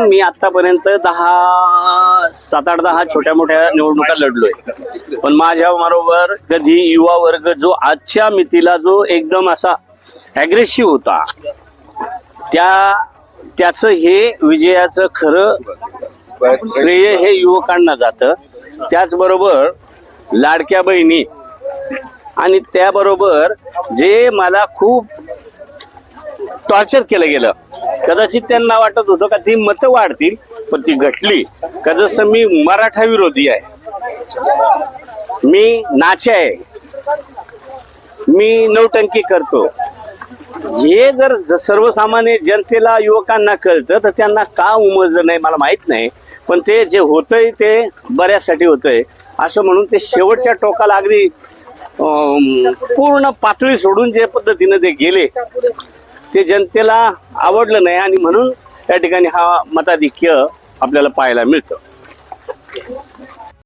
मी आतापर्यंत दहा सात आठ दहा छोट्या मोठ्या निवडणुका लढलोय. पण माझ्या बरोबर कधी युवा वर्ग जो आजच्या मितीला जो एकदम असा अग्रेसिव्ह होता त्या त्याचं हे विजयाचं खरं श्रेय हे युवकांना जातं. त्याचबरोबर लाडक्या बहिणी आणि त्याबरोबर जे मला खूप टॉर्चर केलं गेलं. कदाचित त्यांना वाटत होतं का ती मतं वाढतील पण ती घटली. का जसं मी मराठा विरोधी आहे मी नाचे आहे मी नौटंकी करतो हे जर सर्वसामान्य जनतेला युवकांना कळतं तर त्यांना का उमजलं नाही मला माहीत नाही पण ते जे होतंय ते बऱ्यासाठी होतंय. असं म्हणून ते शेवटच्या टोकाला अगदी पूर्ण पातळी सोडून जे पद्धतीनं ते गेले ते जनतेला आवडलं नाही आणि म्हणून त्या ठिकाणी हा मताधिक्य आपल्याला पाहायला मिळतं.